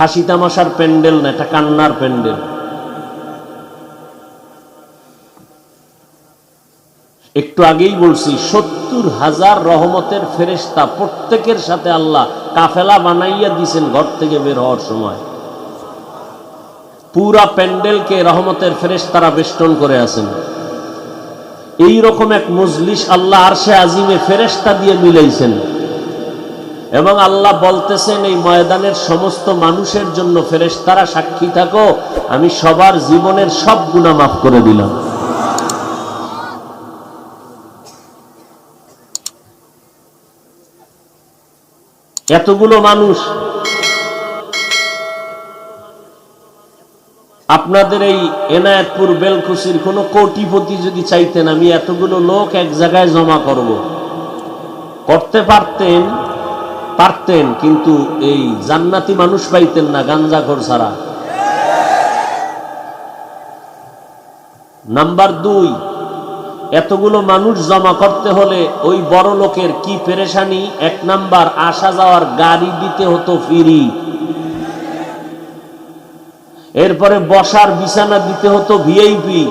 হাসি তামাশার প্যান্ডেল না, এটা কান্নার প্যান্ডেল। একটু আগেই বলছি, সত্তর হাজার রহমতের ফেরেস্তা প্রত্যেকের সাথে আল্লাহ কাফেলা বানাইয়া দিছেন ঘর থেকে বের হওয়ার সময়। পুরা প্যান্ডেলকে রহমতের ফেরেস্তারা বেষ্টন করে আছেন। এই রকম এক মজলিস আল্লাহ আরশে আজিমে ফেরেস্তা দিয়ে মিলাইছেন। এবং আল্লাহ বলতেছেন, এই ময়দানের সমস্ত মানুষের জন্য ফেরেস তারা সাক্ষী থাকো, আমি সবার জীবনের সব গুণা মাফ করে দিলাম। এতগুলো মানুষ, আপনাদের এই এনায়তপুর বেলকুসির কোনো কোটিপতি যদি চাইতেন, আমি এতগুলো লোক এক জায়গায় জমা করব। করতে পারতেন পারতেন, কিন্তু এই জান্নাতি মানুষ পাইতেন না গাঞ্জাখোর ছাড়া। নাম্বার দুই, এতগুলো মানুষ জমা করতে হলে ওই বড় লোকের কি পেরেশানি? এক নাম্বার, আসা যাওয়ার গাড়ি দিতে হতো ফিরি। এরপরে বসার বিছানা দিতে হতো ভিআইপি।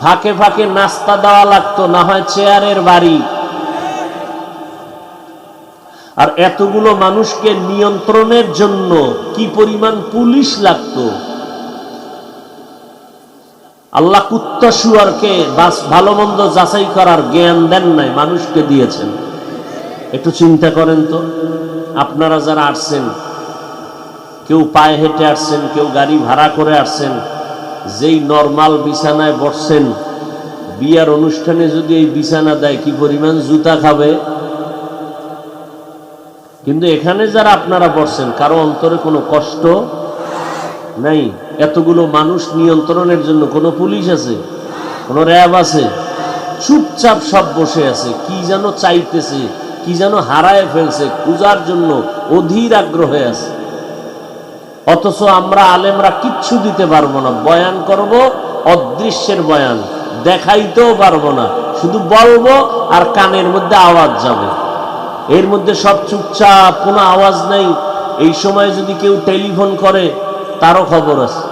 ফাঁকে ফাঁকে নাস্তা দেওয়া লাগতো, না হয় চেয়ারের বাড়ি। আর এতগুলো মানুষকে নিয়ন্ত্রণের জন্য কি পরিমাণ পুলিশ লাগতো? আল্লাহ কুত্তা শুয়ারকে বাস, ভালো মন্দ যাচাই করার জ্ঞান দেন নাই, মানুষকে দিয়েছেন। একটু চিন্তা করেন তো, আপনারা যারা আসছেন, কেউ পায়ে হেঁটে আসছেন, কেউ গাড়ি ভাড়া করে আসছেন, যেই নর্মাল বিছানায় বসছেন, বিয়ার অনুষ্ঠানে যদি এই বিছানা দেয়, কি পরিমাণ জুতা খাবে? কিন্তু এখানে যারা আপনারা বসছেন, কারও অন্তরে কোনো কষ্ট নাই? এতগুলো মানুষ নিয়ন্ত্রণের জন্য কোনো পুলিশ আছে? কোনো র্যাব আছে? চুপচাপ সব বসে আছে। কি যেন চাইতেছে, কি যেন হারায় ফেলছে, পূজার জন্য অধীর আগ্রহে আছে। অথচ আমরা আলেমরা কিচ্ছু দিতে পারব না। বয়ান করব, অদৃশ্যের বয়ান। দেখাইতেও পারব না। শুধু বলব আর কানের মধ্যে আওয়াজ যাবে। এর মধ্যে সব চুপচাপ, কোনো আওয়াজ নেই। এই সময় যদি কেউ টেলিফোন করে, তারও খবর আছে।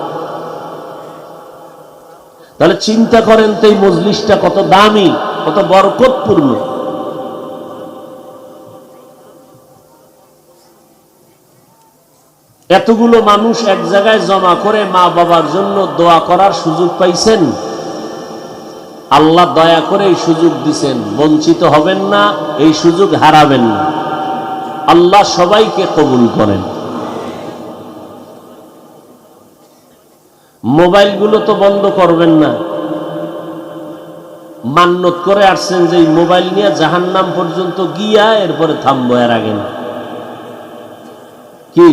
তাহলে চিন্তা করেন তো এই মজলিসটা কত দামি, কত বরকতপূর্ণ। এতগুলো মানুষ এক জায়গায় জমা করে মা বাবার জন্য দোয়া করার সুযোগ পাইছেন। আল্লাহ দয়া করে এই সুযোগ দিছেন। বঞ্চিত হবেন না, এই সুযোগ হারাবেন না। আল্লাহ সবাইকে কবুল করেন। মোবাইলগুলো তো বন্ধ করবেন না। মান্যত করে আসছেন যে মোবাইল নিয়ে জাহান নাম পর্যন্ত গিয়া এরপরে থামবো এর আগে না। কি?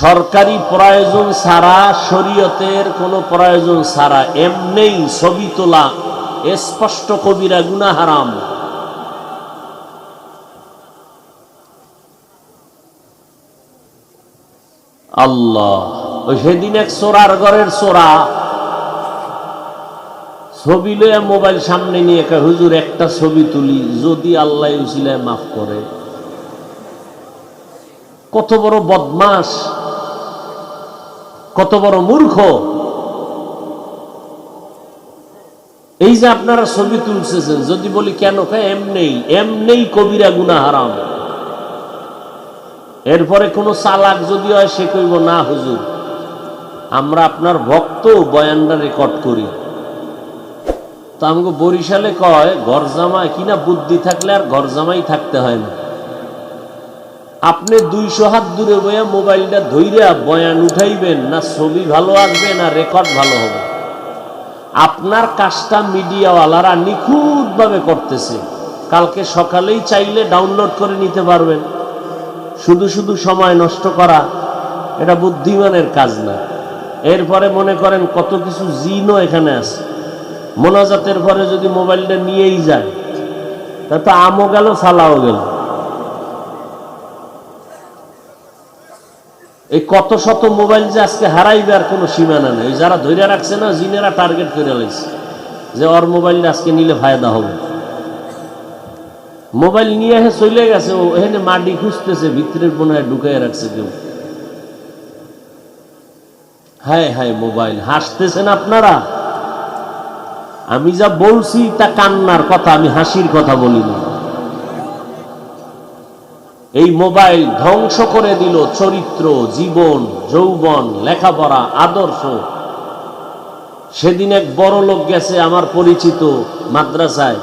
সরকারি প্রয়োজন ছাড়া, শরীয়তের কোনো প্রয়োজন ছাড়া, এমনেই ছবি তোলা স্পষ্ট কবিরা গুনা হারাম। আল্লাহ, ওই সেদিন এক চোরার ঘরের চোরা, ছবি লইয়া মোবাইল সামনে নিয়ে একা হুজুর, একটা ছবি তুলি, যদি আল্লাহ উসিলায় মাফ করে। কত বড় বদমাস কত বড় মূর্খ। এই যে আপনারা ছবি তুলছেন যদি বলি কেন এমনেই এমনেই কবিরা গুনা হারাম। এরপরে কোনো চালাক যদি হয়, সে কইব, না, হুজুর, আমরা আপনার ভক্ত, বয়ানটা রেকর্ড করি। তো আমাকে বরিশালে কয়, ঘর জামাই কিনা বুদ্ধি থাকলে আর ঘর জামাই থাকতে হয় না। আপনি দুইশো হাত দূরে বইয়া মোবাইলটা ধইরা বয়ান উঠাইবেন না ছবি ভালো আসবে না রেকর্ড ভালো হবে। আপনার কাজটা মিডিয়াওয়ালারা নিখুঁতভাবে করতেছে। কালকে সকালেই চাইলে ডাউনলোড করে নিতে পারবেন। শুধু শুধু সময় নষ্ট করা, এটা বুদ্ধিমানের কাজ না। এরপরে মনে করেন কত কিছু জিনও এখানে আছে। মোনাজাতের পরে যদি মোবাইলটা নিয়েই যায় তা তো আমও গেল, ফালাও গেল। এই কত শত মোবাইল যে আজকে হারাইবে আর কোনো সীমানা নেই। যারা ধরে রাখছে না, জিনেরা টার্গেট করে লাইছে যে ওর মোবাইলটা আজকে নিলে ফায়দা হবে। মোবাইল নিয়ে এসে চলে গেছে, ও এখানে মাটি খুঁজতেছে, ভিতরের বোনায় ঢুকাই রাখছে কেউ। হায় হায় মোবাইল, হাসতেছেন আপনারা? আমি যা বলছি তা কান্নার কথা, আমি হাসির কথা বলিনি এই মোবাইল ধ্বংস করে দিল চরিত্র, জীবন, যৌবন, লেখাপড়া, আদর্শ। সেদিন এক বড় লোক গেছে আমার পরিচিত মাদ্রাসায়।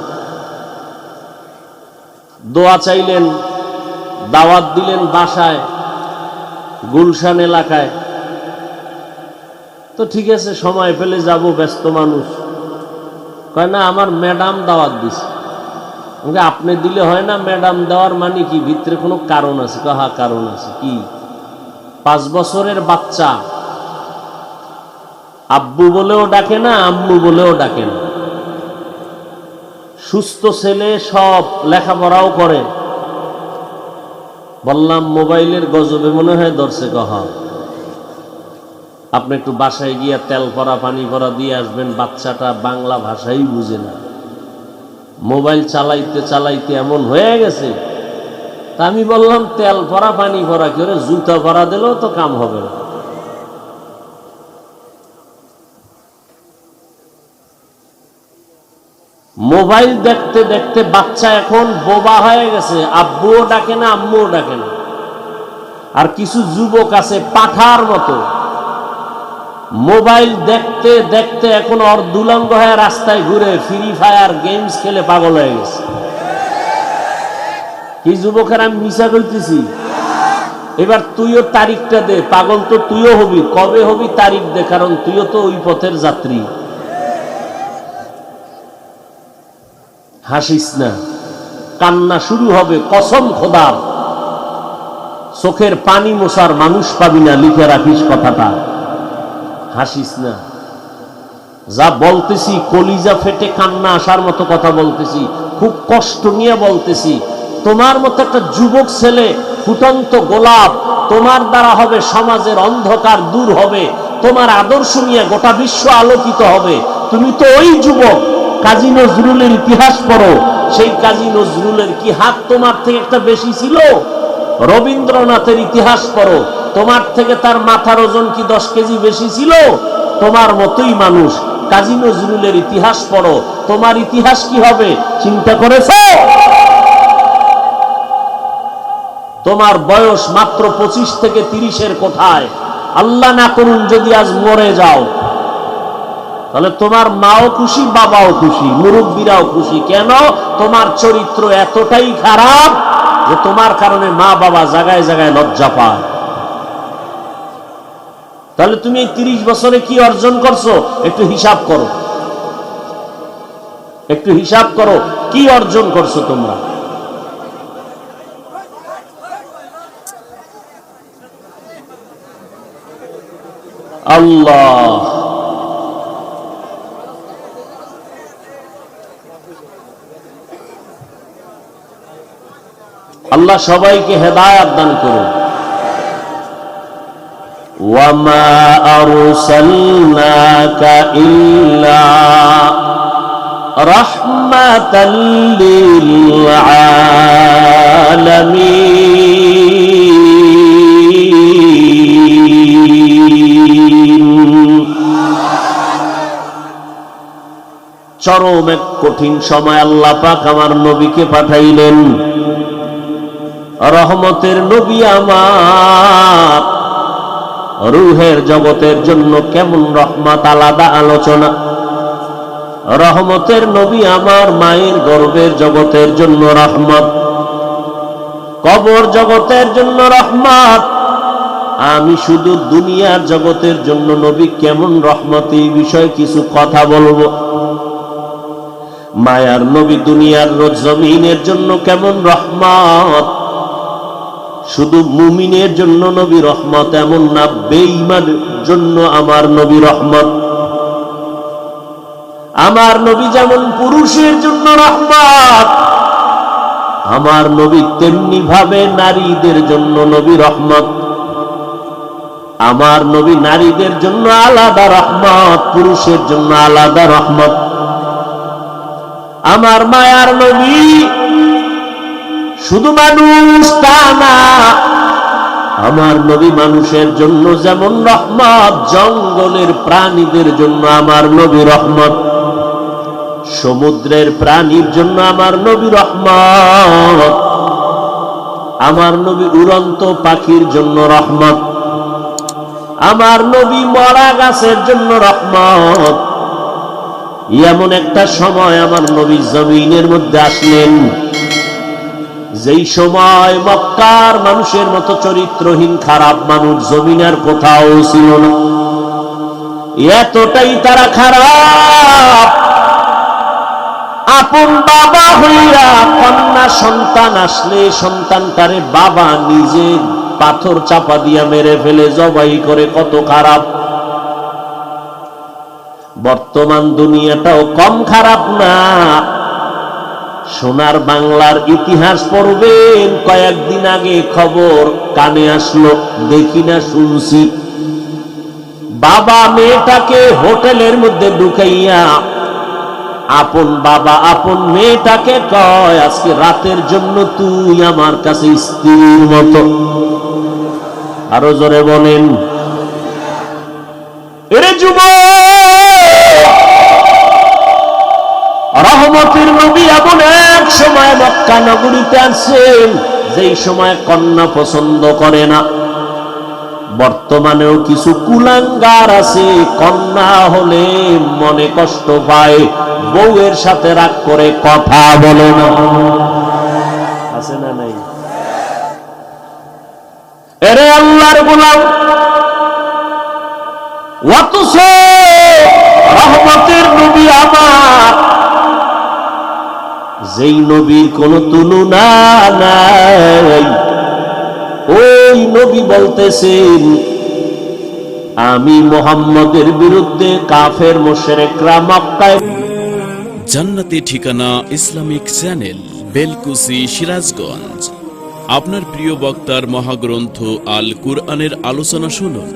দোয়া চাইলেন, দাওয়াত দিলেন বাসায়, গুলশান এলাকায়। তো ঠিক আছে, সময় পেলে যাব, ব্যস্ত মানুষ। কয়, না, আমার ম্যাডাম দাওয়াত দিছে। আপনি দিলে হয় না, ম্যাডাম, দেওয়ার মানে কি? ভিতরে কোনো কারণ আছে? কাহা কারণ আছে? কি? পাঁচ বছরের বাচ্চা। আব্বু বলেও ডাকে না, আম্মু বলেও ডাকে না। সুস্থ ছেলে, সব লেখাপড়াও করে। বললাম, মোবাইলের গজবে মনে হয় ধরছে কহা। আপনি একটু বাসায় গিয়া তেল পরা, পানি পরা দিয়ে আসবেন, বাচ্চাটা বাংলা ভাষাই বুঝে না। মোবাইল চালাইতে চালাইতে এমন হয়ে গেছে তা আমি বললাম, তেল পরা পানি পরা করে জুতা পরা দিলেও তো কাম হবে না। মোবাইল দেখতে দেখতে বাচ্চা এখন বোবা হয়ে গেছে, আব্বুও ডাকে না, আম্মুও ডাকে না। আর কিছু যুবক আছে পাঠার মতো। মোবাইল দেখতে দেখতে এখন ওর দুলঙ্গ হয়ে রাস্তায় ঘুরে ফ্রি ফায়ার গেমস খেলে পাগল হয়ে গেছে। কি যুবকের আমি মিশা করতেছি এবার তুইও তারিখটা দে, পাগল তো তুইও হবি। কবে হবি তারিখ দে, কারণ তুইও তো ওই পথের যাত্রী। হাসিস না। কান্না শুরু হবে, কসম খোদার। চোখের পানি মোছার মানুষ পাবি না, লিখে রাখিস কথাটা। হাসিস না। যা বলতেছি, কলিজা ফেটে কান্না আসার মতো কথা বলতেছি, খুব কষ্ট নিয়ে বলতেছি। তোমার মতো একটা যুবক ছেলে, ফুটন্ত গোলাপ, তোমার দ্বারা হবে, সমাজের অন্ধকার দূর হবে, তোমার আদর্শ নিয়ে গোটা বিশ্ব আলোকিত হবে। তুমি তো ওই যুবক, কাজী নজরুলের ইতিহাস পড়ো। সেই কাজী নজরুলের কি হাত তোমার থেকে একটা বেশি ছিল? রবীন্দ্রনাথের ইতিহাস পড়ো। তোমার থেকে তার মাথার ওজন কি দশ কেজি বেশি ছিল? তোমার মতোই মানুষ। কাজী নজরুলের ইতিহাস পড়ো। তোমার ইতিহাস কি হবে? চিন্তা করেছ? তোমার বয়স মাত্র পঁচিশ থেকে তিরিশের কোঠায়। আল্লাহ না করুন যদি আজ মরে যাও। তাহলে তোমার মাও খুশি, বাবাও খুশি, মুরব্বীরাও খুশি। কেন? তোমার চরিত্র এতটাই খারাপ যে তোমার কারণে মা বাবা জায়গায় জায়গায় লজ্জা পায়। তাহলে তুমি এই তিরিশ বছরে কি অর্জন করছ? একটু হিসাব করো। একটু হিসাব করো, কি অর্জন করছ তোমরা? আল্লাহ। আল্লাহ সবাইকে হেদায়াত দান করুন। وما أرسلناك إلا رحمة للعالمين চরম এক কঠিন সময় আল্লাহ পাক আমার নবীকে পাঠাইলেন রহমতের নবী আমার রুহের জগতের জন্য কেমন রহমত, আলাদা আলোচনা। রহমতের নবী আমার মায়ের গর্বের জগতের জন্য রহমত। কবর জগতের জন্য রহমত। আমি শুধু দুনিয়ার জগতের জন্য নবী কেমন রহমত, এই বিষয়ে কিছু কথা বলব। মায়ার নবী দুনিয়ার জমিনের জন্য কেমন রহমত। শুধু মুমিনের জন্য নবী রহমত, এমন না, বেঈমানের জন্য আমার নবী রহমত। আমার নবী যেমন পুরুষের জন্য রহমত, আমার নবী তেমনি ভাবে নারীদের জন্য নবী রহমত। আমার নবী নারীদের জন্য আলাদা রহমত, পুরুষের জন্য আলাদা রহমত। আমার মায়ার নবী শুধু মানুষ তা আমার নবী মানুষের জন্য যেমন রহমত, জঙ্গলের প্রাণীদের জন্য আমার নবী রহমত, সমুদ্রের প্রাণীর জন্য আমার নবী রহমত, আমার নবী উড়ন্ত পাখির জন্য রহমত, আমার নবী মরা গাছের জন্য রহমত। এমন একটা সময় আমার নবী জমিনের মধ্যে আসলেন। যেই সময় মক্কার মানুষের মতো চরিত্রহীন খারাপ মানুষ জমিনের কোথাও ছিল না। এতটাই তারা খারাপ। আপন বাবা হইয়া কন্যা সন্তান আসলে সন্তান তারে বাবা নিজে পাথর চাপা দিয়া মেরে ফেলে, জবাই করে কত খারাপ। বর্তমান দুনিয়াটাও কম খারাপ না। সোনার বাংলার ইতিহাস পড়বেন। কয়েকদিন আগে খবর কানে আসলো, দেখি না শুনছি। বাবা মেয়েটাকে হোটেলের মধ্যে ঢুকাইয়া, আপন বাবা, আপন মেয়েটাকে কয়, আজকে রাতের জন্য তুই আমার কাছে স্ত্রীর মতো। আরও জোরে বলেন মক্কা নগরীতে আসছেন যেই সময় কন্যা পছন্দ করে না। বর্তমানেও কিছু কুলাঙ্গার আছে, কন্যা হলে মনে কষ্ট পায়, বউয়ের সাথে রাগ করে কথা বলে না। আছে না নাই? এরে আল্লাহর গোলাম, অথচ রহমতের নবী আমার যেই নবীর কোন তুলনা নাই। ওই নবী বলতেছেন, আমি মোহাম্মদের বিরুদ্ধে কাফের মোশেরেকরা মক্কায় জান্নাতি ঠিকানা ইসলামিক চ্যানেল, বেলকুসি, সিরাজগঞ্জ। আপনার প্রিয় বক্তার মহাগ্রন্থ আল কুরআনের আলোচনা শুনুন।